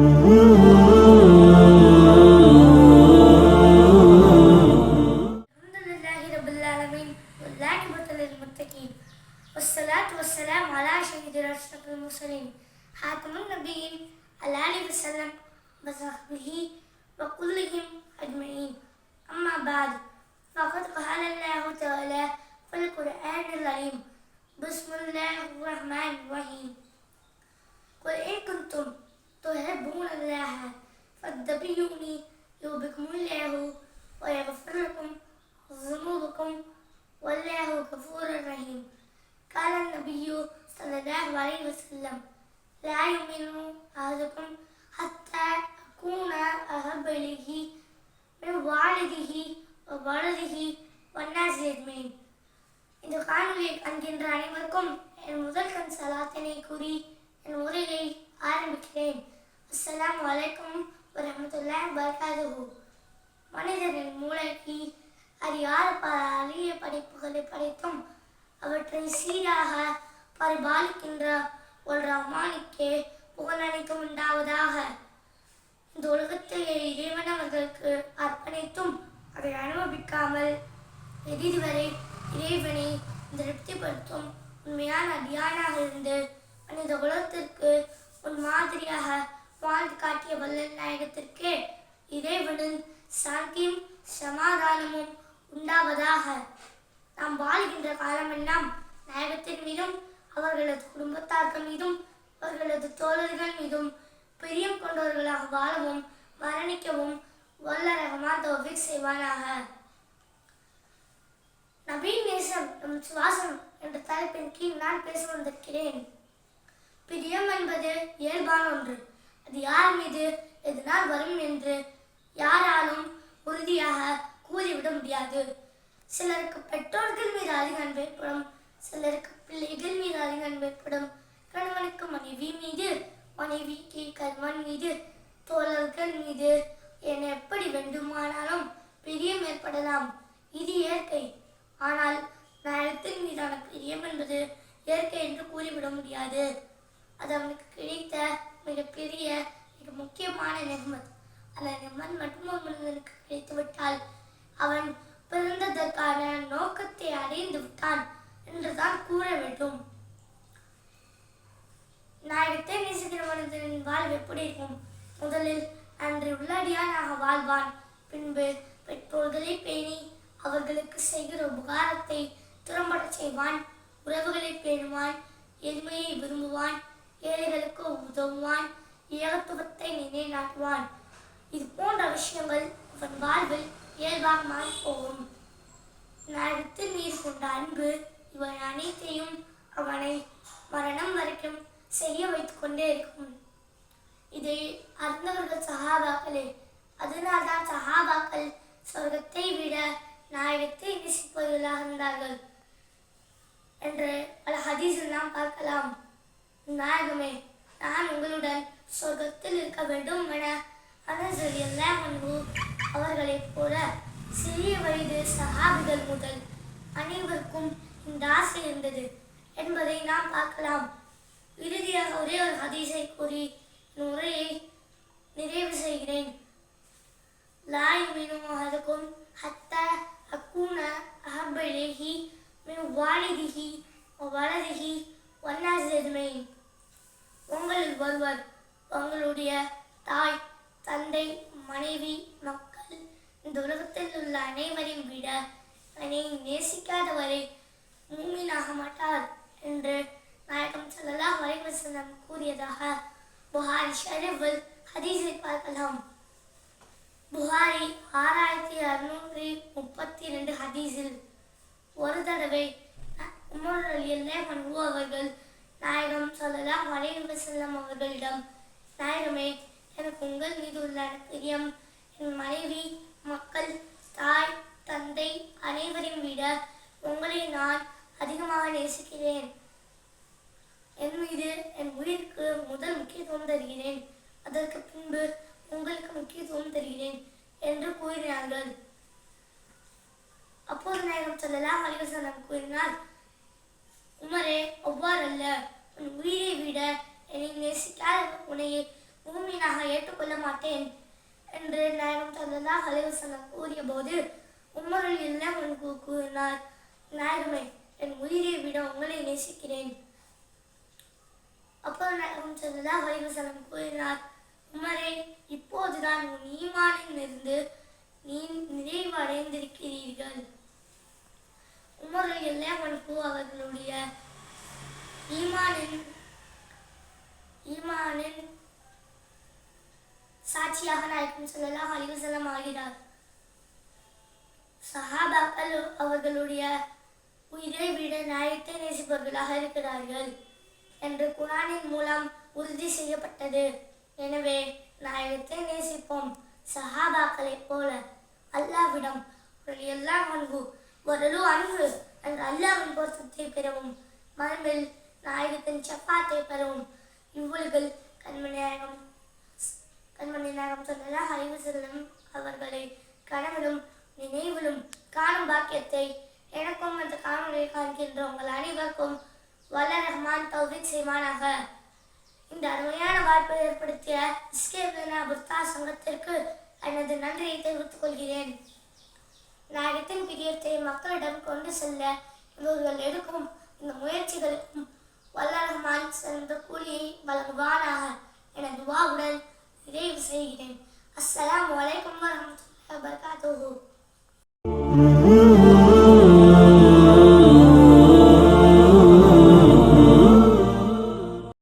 الحمد لله رب العالمين والعاقبة للمتقين والصلاة والسلام على سيد أشرف المرسلين خاتم النبيين على آله وسلم وصحبه وكلهم أجمعين. أما بعد فقد قال الله تعالى في القرآن العظيم بسم الله الرحمن الرحيم. قل إن كنتم تحبون الله فاتبعوني يحببكم الله ويغفر لكم ذنوبكم والله غفور رحيم قال النبي صلى الله عليه وسلم لا يؤمن أحدكم حتى أكون أحب إليه من والده وولده والناس أجمعين இந்த காணொலியை காண்கின்ற அனைவருக்கும் என் முதல் கண் சலாத்தினை கூறி என் உரையை ஆரம்பிக்கிறேன். அஸ்லாம் வலைக்கம் வரமத்துல்லா வபரகாதுஹு. மனிதனின் மூளைக்கு அறியாத பல அரிய படைப்புகளை படைத்தும் அவற்றை சீராக பரிபாலிக்கின்ற ஒரு ரமானிக்கே புகழனைக்கும் உண்டாவதாக. இந்த உலகத்தை இறைவன் அவர்களுக்கு அர்ப்பணித்தும் அதை அனுபவிக்காமல் எதிர் வரை இறைவனை திருப்திப்படுத்தும் உண்மையான அடியானாக இருந்து மனித உலகத்திற்கு ஒரு மாதிரியாக வாழ்ந்து காட்டிய வல்லல் நாயகத்திற்கு இறைவனின் சாந்தியும் சமாதானமும் உண்டாவதாக நாம் வாழ்கின்ற காலமெல்லாம் நாயகத்தின் மீதும் அவர்களது குடும்பத்தார்கள் மீதும் அவர்களது தோழர்கள் மீதும் பிரியம் கொண்டவர்களாக வாழவும் மரணிக்கவும் வல்ல ரஹ்மான் தௌஃபீக் செய்வானாக. நபீன் நேசம் நம் சுவாசம் என்ற தலைப்பின் கீழ் நான் பேச வந்திருக்கிறேன். பிரியம் என்பது இயல்பான ஒன்று. அது யார் மீது எதனால் வரும் என்று யாராலும் உறுதியாக கூறிவிட முடியாது. சிலருக்கு பெற்றோர்கள் மீது அதிக அன்பு ஏற்படும் சிலருக்கு பிள்ளைகள் மீது அதிக அன்பு ஏற்படும். கணவனுக்கு மனைவி மீது மனைவிக்கு கணவன் மீது தோழர்கள் மீது என எப்படி வேண்டுமானாலும் பிரியம் ஏற்படலாம். இது இயற்கை. ஆனால் நேரத்தின் மீதான பிரியம் என்பது இயற்கை என்று கூறிவிட முடியாது. அது அவனுக்கு கிடைத்த மிகப்பெரிய மிக முக்கியமான நெஹ்மத் அந்த நெஹ்மத் மட்டும் ஒரு கிடைத்து விட்டால் அவன் பிறந்ததற்கான நோக்கத்தை அடைந்து விட்டான் என்றுதான் கூற வேண்டும். நாயகத்தை நேசிக்கிற மனிதனின் வாழ்வு எப்படி இருக்கும்? முதலில் அன்று உள்ளடியானாக வாழ்வான். பின்பு பெற்றோர்களை பேணி அவர்களுக்கு செய்கிற உபகாரத்தை திறம்பட செய்வான். உறவுகளை பேணுவான். எளிமையை விரும்புவான். ஏழைகளுக்கு உதவுவான். ஏகத்துவத்தை நிலைநாட்டுவான். இது போன்ற விஷயங்கள் அவன் வாழ்வில் இயல்பாக மாறி போகும். நாயகத்தின் நீர் கொண்ட அன்பு இவன் அனைத்தையும் அவனை மரணம் வரைக்கும் செய்ய வைத்துக் கொண்டே இருக்கும். இதை அறிந்தவர்கள் சகாபாக்களே அதனால்தான் சகாபாக்கள் சொர்க்கத்தை விட நாயகத்தை நேசிப்பவர்களாக இருந்தார்கள். என்று பல ஹதீஸில் நாம் பார்க்கலாம். நாயகமே நான் உங்களுடன் சொர்க்கத்தில் இருக்க வேண்டும் என அனசரியல்லாமன்பு அவர்களைப் போல சிறிய வயது சகாபிகள் முதல் அனைவருக்கும் இந்த ஆசை இருந்தது என்பதை நாம் பார்க்கலாம். இறுதியாக ஒரே ஒரு ஹதீஸை கூறி இந்த உரையை நிறைவு செய்கிறேன். லாய் மினும் அதுக்கும் ஹத்த அக்கூன அகம்பழகி மின் வாலிதிகி வலதிகி ஒன்னாசி எதுமையின் உங்களில் ஒருவர் உங்களுடைய தாய் தந்தை மனைவி மக்கள் இந்த உலகத்தில் உள்ள அனைவரையும் விட என்னை நேசிக்காதவரை மூமினாக மாட்டார் என்று நாயகம் ஸல்லல்லாஹு வரைவசனம் கூறியதாக புகாரி ஷரீஃபில் ஹதீஸை பார்க்கலாம். புகாரி ஆறாயிரத்தி அறுநூற்றி முப்பத்தி ரெண்டு ஹதீஸில் ஒரு தடவை உமர் அலியல்லே அவர்கள் நாயகம் சொல்லலாம் வலையுள்ள செல்லம் அவர்களிடம். நாயகமே எனக்கு உங்கள் மீது உள்ள பிரியம் என் மனைவி மக்கள் தாய் தந்தை அனைவரையும் விட உங்களை நான் அதிகமாக நேசிக்கிறேன். என் மீது என் உயிருக்கு முதல் முக்கியத்துவம் தருகிறேன். அதற்கு பின்பு உங்களுக்கு முக்கியத்துவம் தருகிறேன் என்று கூறினார்கள். அப்போது நாயகம் சொல்லலாம் அலிவசனம் கூறினார். உமரே அவ்வாறல்ல. உன் உயிரை விட என்னை நேசிக்காத உனையை பூமியினாக ஏற்றுக்கொள்ள மாட்டேன் என்று நாயகம் சல்லல்லாஹு ஹலிவசனம் கூறிய போது உமருள் எல்லாம் எனக்கு கூறினார். நாயகமே என் உயிரை விட உங்களை நேசிக்கிறேன். அப்போ நாயகம் சந்ததா ஹலிவசனம் கூறினார். உமரே இப்போதுதான் உன் ஈமானில் இருந்து நீ நிறைவடைந்திருக்கிறீர்கள். உமர் உமருல் அவர்களுடைய ஈமானின் ஈமானின் சாட்சியாக நாயகம் சொல்லலாம் அலைஹி ஆகிறார். சஹாபாக்கள் அவர்களுடைய உயிரை விட நாயத்தை நேசிப்பவர்களாக இருக்கிறார்கள் என்று குரானின் மூலம் உறுதி செய்யப்பட்டது. எனவே நாயகத்தை நேசிப்போம் சஹாபாக்களைப் போல. அல்லாவிடம் எல்லாம் அன்பு ஒரு அன்று என்று அல்லாவின் பொருத்தத்தை பெறவும் மரபில் நாயகத்தின் சப்பாத்தை பெறவும் இவ்வுலகில் கண்மணியாயகம் கண்மணி நாயகம் சொல்லலாம் அறிவு செல்லும் அவர்களை கனவிலும் நினைவிலும் காணும் பாக்கியத்தை எனக்கும் அந்த காணொலியை காண்கின்ற உங்கள் அனைவருக்கும் வல்ல ரஹ்மான் தௌஃபிக் செய்வானாக. இந்த அருமையான வாய்ப்பை ஏற்படுத்திய இஸ்கே புர்தா சங்கத்திற்கு எனது நன்றியை தெரிவித்துக் கொள்கிறேன். நாயகத்தின் பிரியத்தை மக்களிடம் கொண்டு செல்ல இவர்கள் எடுக்கும் இந்த முயற்சிகளுக்கும் வல்லரகமான் சென்ற சிறந்த கூலியை வழங்குவானாக என துவாவுடன் நிறைவு செய்கிறேன். அஸ்ஸலாம் அலைக்கும் வரஹ்மத்துல்லாஹி வபரகாத்துஹு.